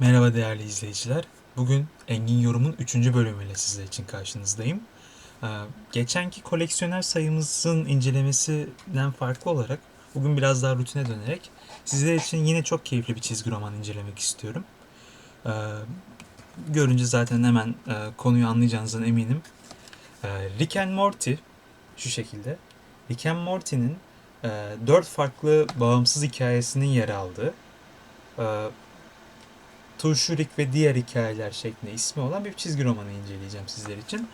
Merhaba değerli izleyiciler. Bugün Engin Yorum'un 3. bölümüyle sizler için karşınızdayım. Ee, geçenki koleksiyoner sayımızın incelemesinden farklı olarak bugün biraz daha rutine dönerek sizler için yine çok keyifli bir çizgi roman incelemek istiyorum. Ee, görünce zaten hemen e, konuyu anlayacağınızdan eminim. Ee, Rick and Morty şu şekilde. Rick and Morty'nin e, dört farklı bağımsız hikayesinin yer aldığı e, Turşurik ve diğer hikayeler şeklinde ismi olan bir çizgi romanı inceleyeceğim sizler için.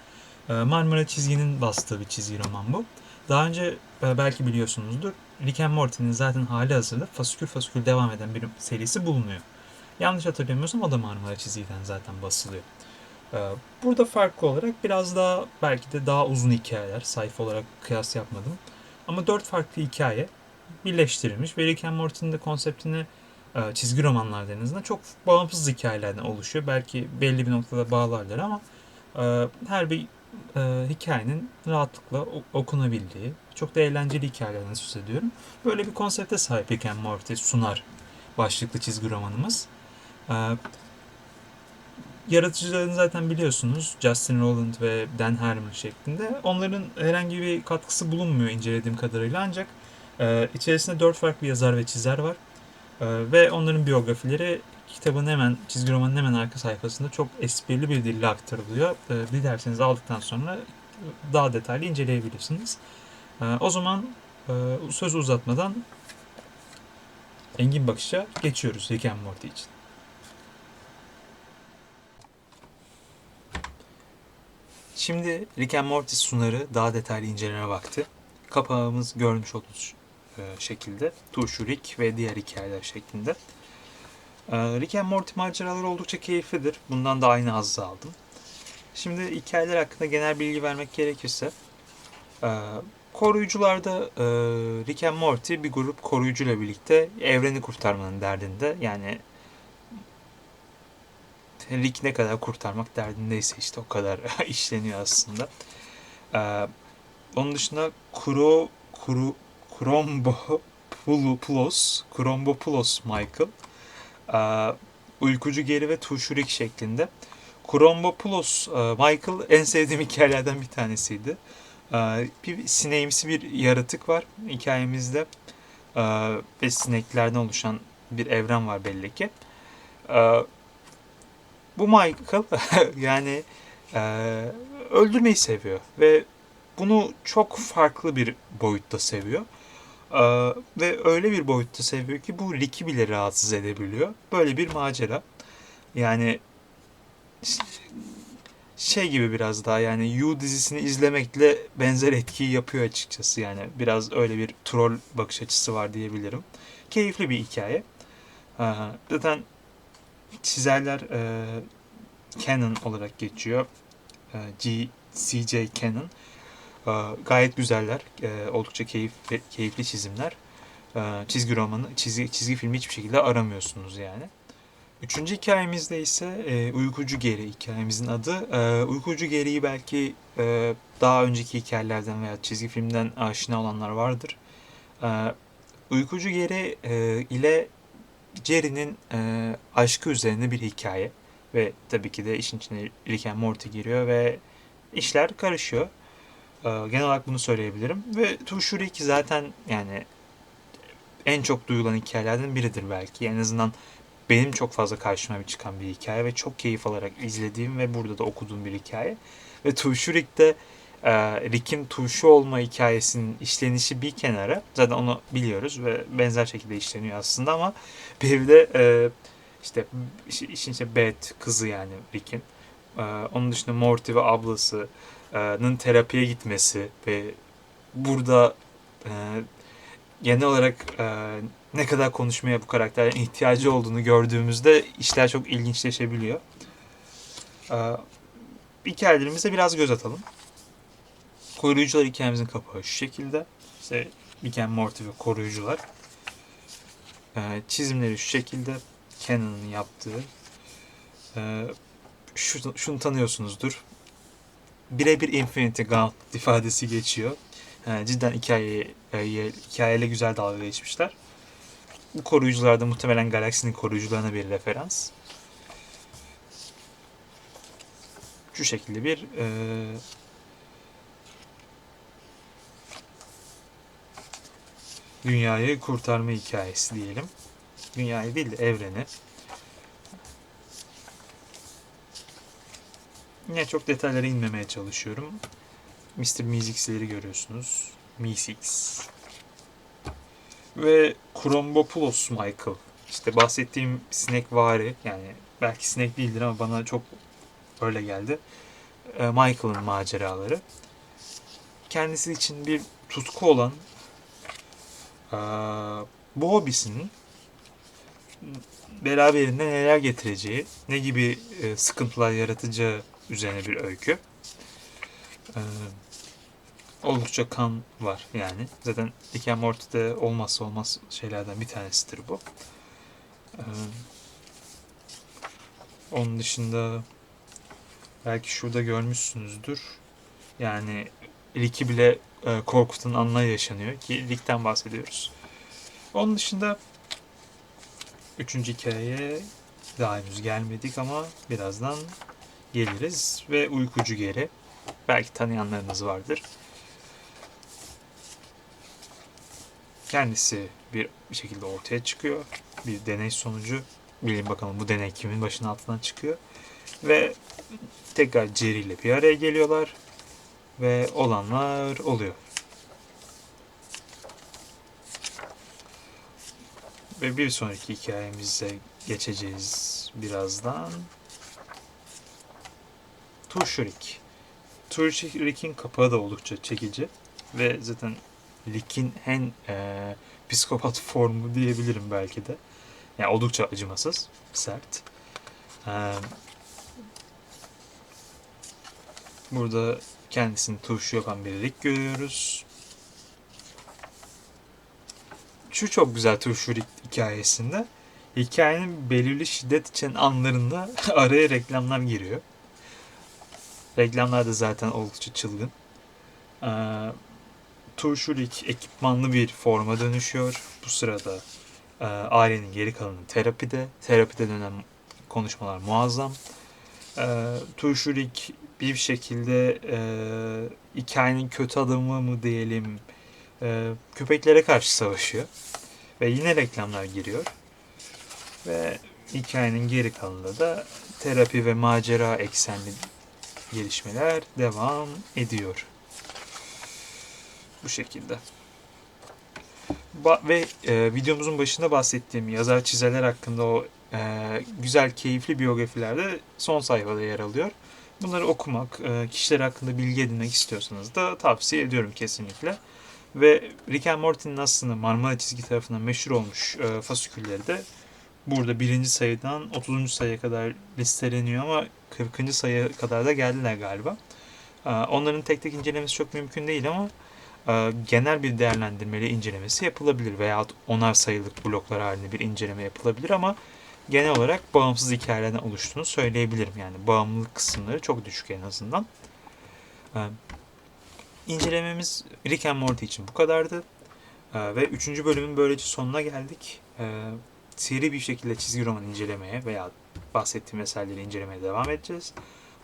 Ee, Marmara Çizgi'nin bastığı bir çizgi roman bu. Daha önce e, belki biliyorsunuzdur Rick and Morty'nin zaten hali hazırda fasikül fasikül devam eden bir serisi bulunuyor. Yanlış hatırlamıyorsam o da Marmara Çizgi'den zaten basılıyor. Ee, Burada farklı olarak biraz daha belki de daha uzun hikayeler, sayfa olarak kıyas yapmadım. Ama dört farklı hikaye birleştirilmiş ve Rick and Morty'nin de konseptini çizgi romanlar en çok bağımsız hikayelerden oluşuyor. Belki belli bir noktada bağlarlar ama e, her bir e, hikayenin rahatlıkla okunabildiği, çok da eğlenceli hikayelerden söz ediyorum. Böyle bir konsepte sahip Rick Morty sunar başlıklı çizgi romanımız. E, yaratıcılarını zaten biliyorsunuz. Justin Roiland ve Dan Harmon şeklinde. Onların herhangi bir katkısı bulunmuyor incelediğim kadarıyla ancak e, içerisinde dört farklı yazar ve çizer var. Ee, ve onların biyografileri kitabın hemen, çizgi romanın hemen arka sayfasında çok esprili bir dille aktarılıyor. Ee, dilerseniz aldıktan sonra daha detaylı inceleyebilirsiniz. Ee, o zaman e, sözü uzatmadan Engin Bakış'a geçiyoruz Rick and Morty için. Şimdi Rick and Morty sunarı daha detaylı inceleme vakti. Kapağımız görmüş olduğunuz şekilde. Turşu Rick ve diğer hikayeler şeklinde. E, Rick and Morty maceraları oldukça keyiflidir. Bundan da aynı hazzı aldım. Şimdi hikayeler hakkında genel bilgi vermek gerekirse e, koruyucularda e, Rick and Morty bir grup koruyucuyla birlikte evreni kurtarmanın derdinde. Yani Rick ne kadar kurtarmak derdindeyse işte o kadar işleniyor aslında. E, onun dışında Kuro, Kuro, Krombopoulos, Krombopoulos Michael, e, Uykucu Geri ve Tuşurik şeklinde. Krombopoulos e, Michael en sevdiğim hikayelerden bir tanesiydi. E, Bir sineğimsi bir yaratık var hikayemizde E, ve sineklerden oluşan bir evren var belli ki. E, Bu Michael yani e, öldürmeyi seviyor ve bunu çok farklı bir boyutta seviyor. Ee, ve öyle bir boyutta seviyor ki bu Rick'i bile rahatsız edebiliyor. Böyle bir macera. Yani şey gibi biraz daha yani You dizisini izlemekle benzer etkiyi yapıyor açıkçası. Yani biraz öyle bir troll bakış açısı var diyebilirim. Keyifli bir hikaye. Ee, zaten çizerler e, Canon olarak geçiyor. Ee, G, CJ Canon. Ee, Gayet güzeller. Ee, Oldukça keyifli, keyifli çizimler. Ee, Çizgi romanı, çizgi, çizgi filmi hiçbir şekilde aramıyorsunuz yani. Üçüncü hikayemizde ise e, Uykucu Geri hikayemizin adı. Uykucu Geri'yi belki e, daha önceki hikayelerden veya çizgi filmden aşina olanlar vardır. Uykucu Geri e, ile Jerry'nin aşkı üzerine bir hikaye. Ve tabii ki de işin içine Rick and Morty giriyor ve işler karışıyor. Ee, Genel olarak bunu söyleyebilirim. Ve Tuşuri ki zaten yani en çok duyulan hikayelerden biridir belki. En azından benim çok fazla karşıma bir çıkan bir hikaye ve çok keyif alarak izlediğim ve burada da okuduğum bir hikaye. Ve Tuşurik de e, Rick'in turşu olma hikayesinin işlenişi bir kenara. Zaten onu biliyoruz ve benzer şekilde işleniyor aslında ama bir de e, işte işin işte Beth kızı yani Rick'in. E, onun dışında Morty ve ablası nın terapiye gitmesi ve burada e, genel olarak e, ne kadar konuşmaya bu karakterin ihtiyacı olduğunu gördüğümüzde işler çok ilginçleşebiliyor. E, hikayelerimize biraz göz atalım. Koruyucular hikayemizin kapağı şu şekilde. İşte Rick and Morty ve koruyucular. E, çizimleri şu şekilde. Canon'ın yaptığı. E, şu, şunu tanıyorsunuzdur birebir Infinity Gauntlet ifadesi geçiyor. Yani cidden hikayeyi, e, hikayeyle güzel dalga geçmişler. Bu koruyucular da muhtemelen galaksinin koruyucularına bir referans. Şu şekilde bir e, dünyayı kurtarma hikayesi diyelim. Dünyayı değil de evreni Yine çok detaylara inmemeye çalışıyorum. Mr. Meeseks'leri görüyorsunuz. Meeseks. Ve Krombopoulos Michael. İşte bahsettiğim sinekvari yani belki sinek değildir ama bana çok öyle geldi. Ee, Michael'ın maceraları. Kendisi için bir tutku olan ee, bu hobisinin beraberinde neler getireceği, ne gibi e, sıkıntılar yaratacağı üzerine bir öykü. Ee, oldukça kan var yani. Zaten Rick and Morty'de olmazsa olmaz şeylerden bir tanesidir bu. Ee, onun dışında belki şurada görmüşsünüzdür. Yani Rick'i bile e, korkutan anlar yaşanıyor ki Rick'ten bahsediyoruz. Onun dışında üçüncü hikayeye daha henüz gelmedik ama birazdan geliriz ve uykucu geri. Belki tanıyanlarınız vardır. Kendisi bir, şekilde ortaya çıkıyor. Bir deney sonucu. Bilin bakalım bu deney kimin başının altından çıkıyor. Ve tekrar Jerry ile bir araya geliyorlar. Ve olanlar oluyor. Ve bir sonraki hikayemize geçeceğiz birazdan. Turşurik. Turşurik'in kapağı da oldukça çekici. Ve zaten Rick'in en e, psikopat formu diyebilirim belki de. Yani oldukça acımasız, sert. E, burada kendisini turşu yapan bir Rick görüyoruz. Şu çok güzel turşu hikayesinde. Hikayenin belirli şiddet için anlarında araya reklamlar giriyor. Reklamlar da zaten oldukça çılgın. Ee, Turşulik ekipmanlı bir forma dönüşüyor. Bu sırada e, ailenin geri kalanı terapide. Terapide dönen konuşmalar muazzam. E, Turşulik bir şekilde e, hikayenin kötü adamı mı diyelim e, köpeklere karşı savaşıyor. Ve yine reklamlar giriyor. Ve hikayenin geri kalanında da terapi ve macera eksenli gelişmeler devam ediyor. Bu şekilde. Ba- ve e, videomuzun başında bahsettiğim yazar çizerler hakkında o e, güzel, keyifli biyografilerde son sayfada yer alıyor. Bunları okumak, e, kişiler hakkında bilgi edinmek istiyorsanız da tavsiye ediyorum kesinlikle. Ve Rick and Morty'nin aslında Marmara çizgi tarafından meşhur olmuş e, fasikülleri de burada birinci sayıdan 30. sayıya kadar listeleniyor ama 40. sayıya kadar da geldiler galiba. E, onların tek tek incelemesi çok mümkün değil ama e, genel bir değerlendirmeli incelemesi yapılabilir veya onar sayılık bloklar halinde bir inceleme yapılabilir ama genel olarak bağımsız hikayelerden oluştuğunu söyleyebilirim. Yani bağımlılık kısımları çok düşük en azından. E, incelememiz Rick and Morty için bu kadardı. E, ve 3. bölümün böylece sonuna geldik. Seri bir şekilde çizgi roman incelemeye veya bahsettiğim eserleri incelemeye devam edeceğiz.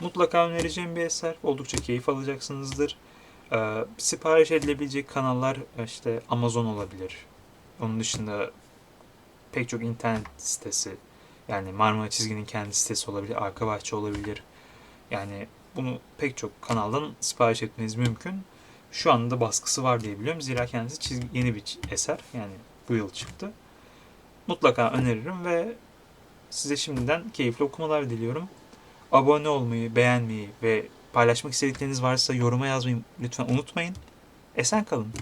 Mutlaka önereceğim bir eser. Oldukça keyif alacaksınızdır. Ee, sipariş edilebilecek kanallar işte Amazon olabilir. Onun dışında pek çok internet sitesi yani Marmara Çizgi'nin kendi sitesi olabilir, Arka Bahçe olabilir. Yani bunu pek çok kanaldan sipariş etmeniz mümkün. Şu anda baskısı var diye biliyorum. Zira kendisi çizgi, yeni bir eser. Yani bu yıl çıktı. Mutlaka öneririm ve size şimdiden keyifli okumalar diliyorum. Abone olmayı, beğenmeyi ve paylaşmak istedikleriniz varsa yoruma yazmayı lütfen unutmayın. Esen kalın.